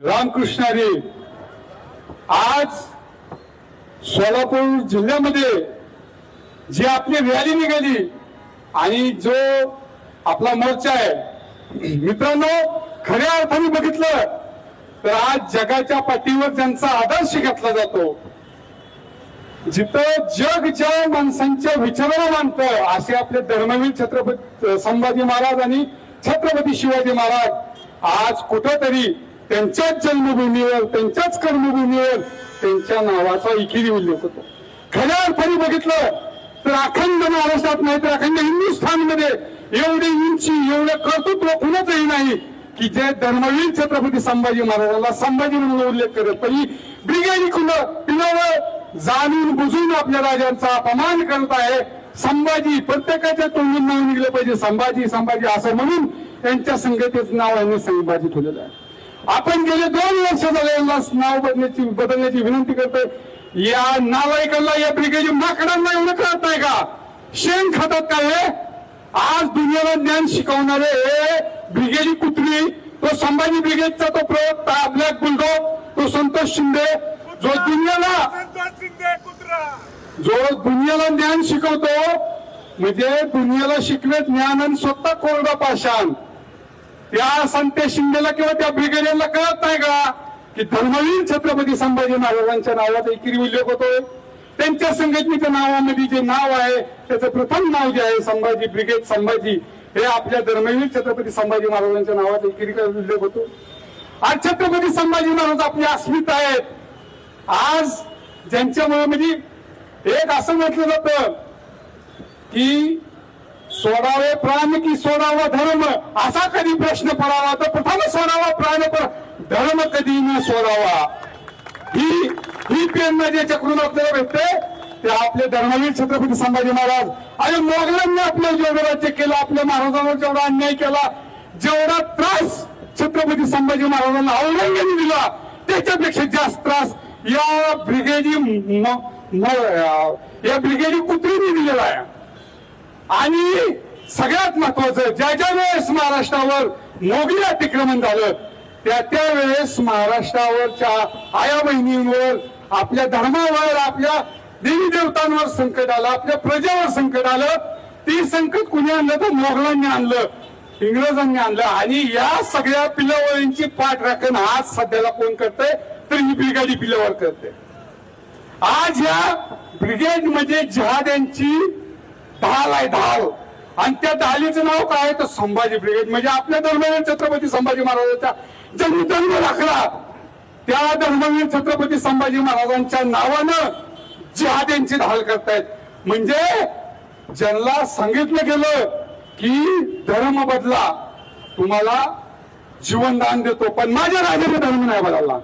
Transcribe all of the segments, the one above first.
रामकृष्ण आज सोलापूर जिल्ह्यामध्ये जी आपली रॅली निघाली आणि जो आपला मोर्चा आहे मित्रांनो खऱ्या अर्थाने बघितलं तर आज जगाच्या पाठीवर त्यांचा आदर्श घेतला जातो जिथं जग ज्या माणसांच्या विचाराला मानतं असे आपले धर्मवीर छत्रपती संभाजी महाराज आणि छत्रपती शिवाजी महाराज आज कुठंतरी त्यांच्याच जन्मभूमीवर त्यांच्याच कर्मभूमीवर त्यांच्या नावाचा इकिरी उल्लेख होतो. खऱ्या अर्थाने बघितलं तर अखंड महाराष्ट्रात नाही तर अखंड हिंदुस्थानमध्ये एवढी उंची एवढं कर्तृत्व कुणाचंही नाही की जे धर्मवीर छत्रपती संभाजी महाराजांना संभाजी म्हणून उल्लेख करत. पण ही ब्रिगेड तिला जाणून बुजून आपल्या राजांचा अपमान करत आहे. संभाजी प्रत्येकाच्या तोंडून नाव निघलं पाहिजे. संभाजी संभाजी असं म्हणून त्यांच्या संघटनेचं नाव यांनी संभाजी ठेवलेलं आहे. आपण गेले दोन वर्ष झाले यांना नाव बदलण्याची बदलण्याची विनंती करतोय. या नालायकांना या ब्रिगेडी माकडांना एवढं कळत नाही का? शेण खातात काय हे? आज दुनियाला ज्ञान शिकवणारे हे ब्रिगेडी कुत्री तो संभाजी ब्रिगेडचा तो प्रवक्ता ब्लॅक बुलडॉग तो संतोष शिंदे जो दुनियाला जो दुनियाला ज्ञान शिकवतो म्हणजे दुनियाला शिकणे ज्ञान आणि स्वतः कोरडा पाषाण. त्या संतेश शिंदेला किंवा त्या ब्रिगेडियरला कळत नाही का की धर्मवीर छत्रपती संभाजी महाराजांच्या नावाचा एकेरी उल्लेख होतोय? त्यांच्या संघटनेच्या नावामध्ये जे नाव आहे त्याचं प्रथम नाव जे आहे संभाजी ब्रिगेड संभाजी हे आपल्या धर्मवीर छत्रपती संभाजी महाराजांच्या नावाचा एकेरी उल्लेख होतो. आज छत्रपती संभाजी महाराज आपली अस्मिता आहेत. आज ज्यांच्यामुळे म्हणजे एक असं म्हटलं जातं की सोडावे प्राण की सोडावा धर्म? असा कधी प्रश्न पडावा? तर प्रथम सोडावा प्राण पर धर्म कधी न सोडावा? ही ही प्रेरणा ज्याच्याकडून आपल्याला भेटते. ते आपले धर्मवीर छत्रपती संभाजी महाराज. आणि मोगलांनी आपलं जेवढं राज्य केलं आपल्या महाराजांवर जेवढा अन्याय केला जेवढा त्रास छत्रपती संभाजी महाराजांना औरंगाने दिला त्याच्यापेक्षा जास्त त्रास या ब्रिगेडी या ब्रिगेडी कुत्रीने दिलेला आहे. आणि सगळ्यात महत्वाचं ज्या ज्या वेळेस महाराष्ट्रावर मोगली अतिक्रमण झालं त्या त्या वेळेस महाराष्ट्रावरच्या आया बहिणींवर आपल्या धर्मावर आपल्या देवी देवतांवर संकट आलं आपल्या प्रजेवर संकट आलं. ती संकट कुणी आणलं तर मोगलांनी आणलं इंग्रजांनी आणलं. आणि या सगळ्या पिल्लावळींची पाठ राखण आज सध्याला कोण करतंय? तर ही ब्रिगाडी पिल्लावर करते आज या ब्रिगेडमध्ये जहाद्यांची ढाल आहे ढाल. आणि त्या ढालीचं नाव काय आहे? तर संभाजी ब्रिगेड. म्हणजे आपल्या दरम्यान छत्रपती संभाजी महाराजांचा ज्यांनी जन्म राखला त्या दरम्यान छत्रपती संभाजी महाराजांच्या नावानं जिहाद्यांची ढाल करतायत. म्हणजे ज्यांना सांगितलं गेलं की धर्म बदला तुम्हाला जीवनदान देतो. पण माझ्या राजाने धर्म नाही बदलला.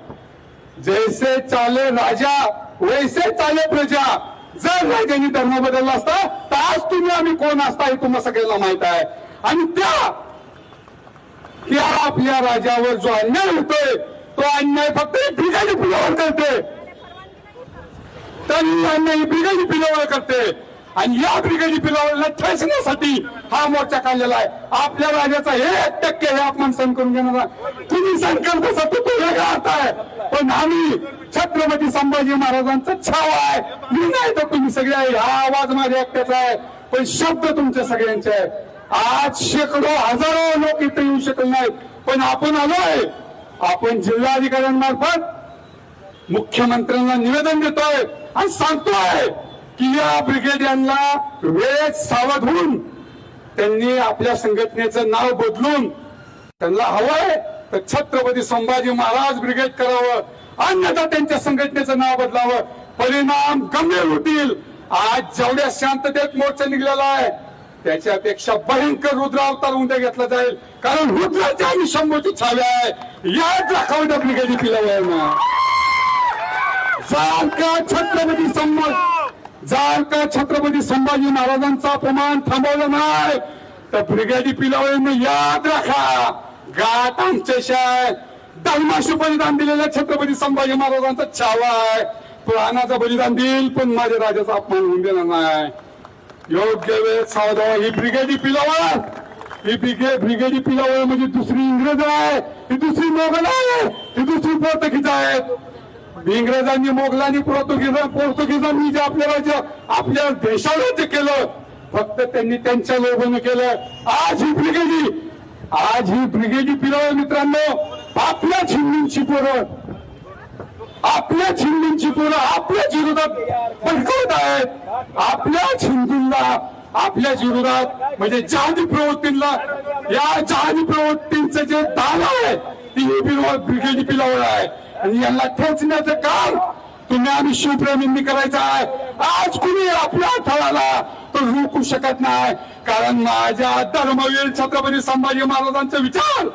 जैसे चाले राजा वैसे चाले प्रजा. जर राजांनी धर्म बदलला असता तर आज तुम्ही आम्ही कोण असता हे तुम्हाला सगळ्यांना माहीत आहे. आणि त्या त्या आपल्या राजावर जो अन्याय होतोय तो अन्याय फक्त ब्रिगेडी ब्रिगाडी पिलावर करते. त्यांनी अन्याय ब्रिगेडी पिलावर करते. आणि या ब्रिगेडी पिलावरला ठेचण्यासाठी हा मोर्चा काढलेला आहे. आपल्या राजाचा हे एक टक्के हे अपमान सहन करून घेणार कुणी सहन करत असा तो वेगळा अर्थ आहे पण आम्ही छत्रपती संभाजी महाराजांचा छावा आहे. मी नाही तर तुम्ही सगळे आहे. हा आवाज माझ्या एकट्याचा आहे. पण शब्द तुमच्या सगळ्यांचे आहेत. आज शेकडो हजारो लोक इथे येऊ शकले नाहीत. पण आपण आलोय आपण जिल्हाधिकाऱ्यांमार्फत मुख्यमंत्र्यांना निवेदन देतोय आणि सांगतोय की या ब्रिगेड यांना वेळेत सावध होऊन त्यांनी आपल्या संघटनेचं नाव बदलून त्यांना हवंय तर छत्रपती संभाजी महाराज ब्रिगेड करावं. अन्यथा त्यांच्या संघटनेचं नाव बदलावं. परिणाम गंभीर होतील. आज जेवढ्या शांततेत मोर्चा निघलेला आहे त्याच्यापेक्षा भयंकर रुद्रावतार उद्या घेतला जाईल. कारण रुद्राच्या आणि शंभूची छावे आहे. याच दाखवण्या आपली पिलावं ना का छत्रपती संभाजी जाल का छत्रपती संभाजी महाराजांचा अपमान थांबवला नाही. तर ब्रिगेडी पिलावळीने याद राखा. गात आमच्याशी आहे धर्माशी बलिदान दिलेल्या छत्रपती संभाजी महाराजांचा छावा आहे. प्राणाचं बलिदान देईल पण माझ्या राजाचा अपमान होऊन देणार नाही. योग्य वेळ सावधान ही ब्रिगेडी पिलावळ. ही ब्रिगेड ब्रिगेडी पिलावळ म्हणजे दुसरी इंग्रज आहे. ही दुसरी मोगल आहे. ही दुसरी पोर्तुगीज आहेत इंग्रजांनी मोगलांनी पोर्तुगीज पोर्तुगीजांनी जे आपल्या राज्य आपल्या देशाला जे केलं फक्त त्यांनी त्यांच्या लोभानं केलं. आज ही ब्रिगेडी आज ही ब्रिगेडी पिरव मित्रांनो. आपल्या हिंदूंची पोरं. आपल्या हिंदूंची पोरं आपल्याच विरोधात भडकवत आहेत. आपल्याच हिंदूंना आपल्याच विरोधात म्हणजे जहाजी प्रवृत्तींना या जहाजी प्रवृत्तींचं जे दान आहे ती ही बिरवा ब्रिगेडी पिलावळ आहे. आणि यांना ठेचण्याचं काम तुम्ही आम्ही शिवप्रेमींनी करायचं आहे. आज कुणी आपल्या थळाला तो रोखू शकत नाही. कारण माझ्या धर्मवीर छत्रपती संभाजी महाराजांचा विचार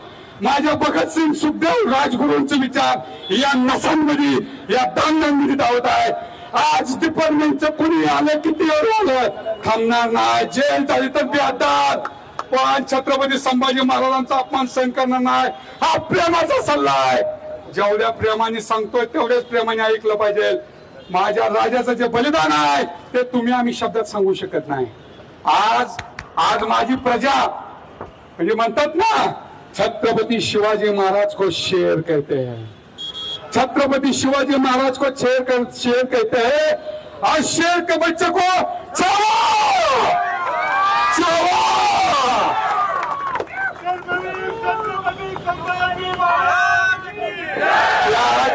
माझ्या भगतसिंग सुखदेव राजगुरूंचे विचार या नसांमध्ये या दांडांमध्ये धावत आहे. आज डिपार्टमेंटचं कुणी आलं किती आलं? थांबणार नाही. जेल झाली तर बेदात. पण छत्रपती संभाजी महाराजांचा अपमान सहन करणार नाही. हा प्रेमाचा सल्ला आहे. जेवढ्या प्रेमाने सांगतोय तेवढ्याच प्रेमाने ऐकलं पाहिजे. माझ्या राजाचं जे बलिदान आहे ते तुम्ही आम्ही शब्दात सांगू शकत नाही. आज आज माझी प्रजा म्हणजे म्हणतात ना छत्रपती शिवाजी महाराज को शेर कहते हैं। छत्रपति शिवाजी महाराज को शेर कर, शेर कहते हैं। और शेर के बच्चे को चावा! चावा!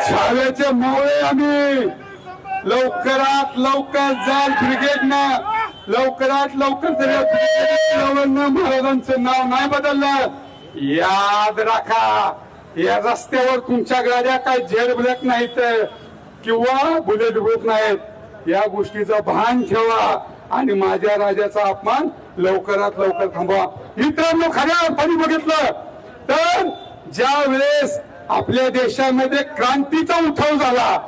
छाव्याचे मोळे आम्ही लवकरात लवकर जाल ब्रिगेडनं लवकरात लवकर तरी महाराजांचं नाव नाही बदललं. याद राखा या रस्त्यावर तुमच्या गाड्या काय झेड बुलेट नाहीत किंवा बुलेट बुलेट नाहीत. या गोष्टीचं भान ठेवा आणि माझ्या राजाचा अपमान लवकरात लवकर थांबवा. मित्रांनो खऱ्या अर्थाने बघितलं तर ज्या वेळेस आपल्या देशामध्ये क्रांतीचा उठाव झाला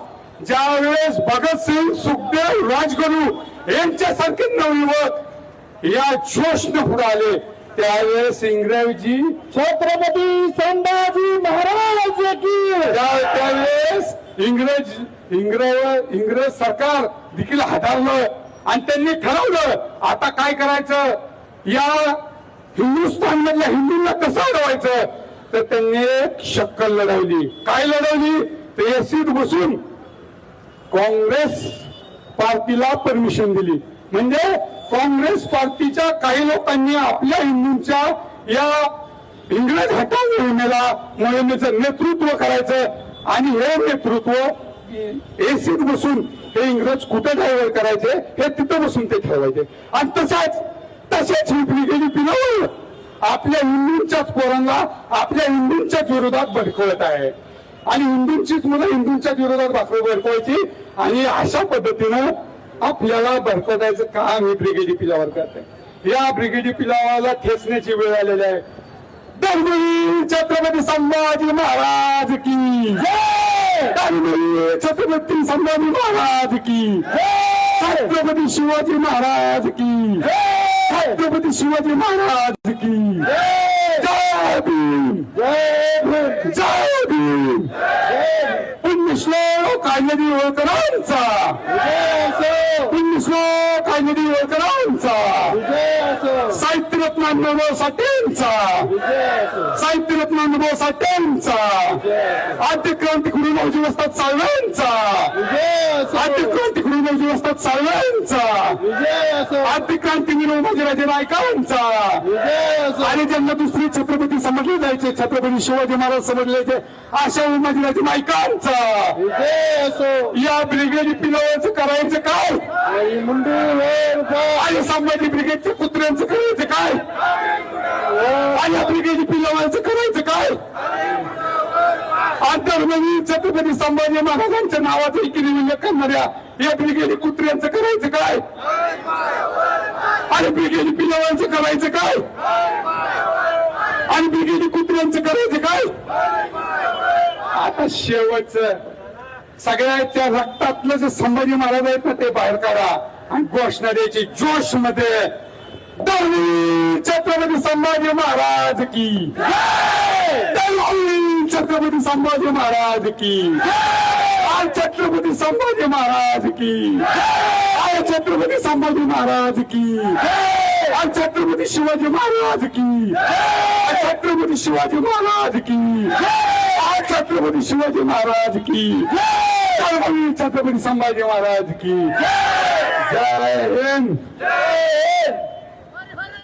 ज्या वेळेस भगतसिंग सुखदेव राजगुरू यांच्यासारखे नवयुवक या जोशनं पुढे आले. त्यावेळेस इंग्रजी छत्रपती संभाजी महाराज की. त्यावेळेस इंग्रज इंग्रज इंग्रज सरकार देखील हाताळलं आणि त्यांनी ठरवलं आता काय करायचं? या हिंदुस्थान मधल्या हिंदूंना कसं अडवायचं? तर त्यांनी एक शक्कल लढवली. काय लढवली? ते एसीत बसून काँग्रेस पार्टीला परमिशन दिली. म्हणजे काँग्रेस पार्टीच्या काही लोकांनी आपल्या हिंदूंच्या या इंग्रज हटाव मोहिमेला मोहिमेचं नेतृत्व करायचं आणि हे नेतृत्व एसीत बसून हे इंग्रज कुठे ड्रायव्हर करायचे हे तिथं बसून ते ठेवायचे. आणि तसाच तसेच ही ब्रिगेडी पिलावळ आपल्या हिंदूंच्याच पोरांना आपल्या हिंदूंच्याच विरोधात भडकवत आहे. आणि हिंदूंचीच मुलं हिंदूंच्याच विरोधात भाकरी भडकवायची. आणि अशा पद्धतीनं आपल्याला भरकटायचं काम हे ब्रिगेडी पिलावर करते या ब्रिगेडी पिलावाला ठेचण्याची वेळ आलेली आहे. धर्मवीर छत्रपती संभाजी महाराज की धर्मवीर छत्रपती संभाजी महाराज की छत्रपती शिवाजी महाराज की छत्रपती शिवाजी महाराज की जय! भीम! जय भीम! जय भीम! पुण्यश्लोक कायदी होळकरांचा पुण्यश्लोक कायदी होळकरांचा विजय असो साहित्यरत्न अनुभव साठेंचा साहित्यरत्न अनुभव साठेंचा आद्य क्रांतिकुरी नवजी वस्तात साळव्यांचा. आद्य क्रांतिकुरी नवजी वस्तात साळव्यांचा. आद्य क्रांतिवीर उमाजीराजे नायकांचा विजय असो आणि ज्यांना दुसरे छत्रपती समजले जायचे छत्रपती शिवाजी महाराज समजले जायचे अशा उमाजीराजे नायकांचा या ब्रिगेड पिलावाचं करायचं काय. आणि संभाजी ब्रिगेडच्या कुत्र्यांचं करायचं काय? आणि आपली ब्रिगेड पिलावाचं करायचं काय? आंतरमधी छत्रपती संभाजी महाराजांच्या नावाचं इकडे उल्लेख करणाऱ्या या कुत्र्यांचं करायचं काय? आणि ब्रिगेड पिलावांचं करायचं काय? आणि ब्रिगेड कुत्र्यांचं करायचं काय? आता शेवटचं. सगळ्याच्या रक्तातलं जे संभाजी महाराज आहेत ना ते बाहेर काढा. आणि घोषणा द्यायची जोशमध्ये दरवी छत्रपती संभाजी महाराज की. दरवी छत्रपती संभाजी महाराज की. आय छत्रपती संभाजी महाराज की. आय छत्रपती संभाजी महाराज की. आय छत्रपती शिवाजी महाराज की. आणि छत्रपती शिवाजी महाराज की. आय छत्रपती शिवाजी महाराज की. छत्रपती संभाजी महाराज की. जय हिंद.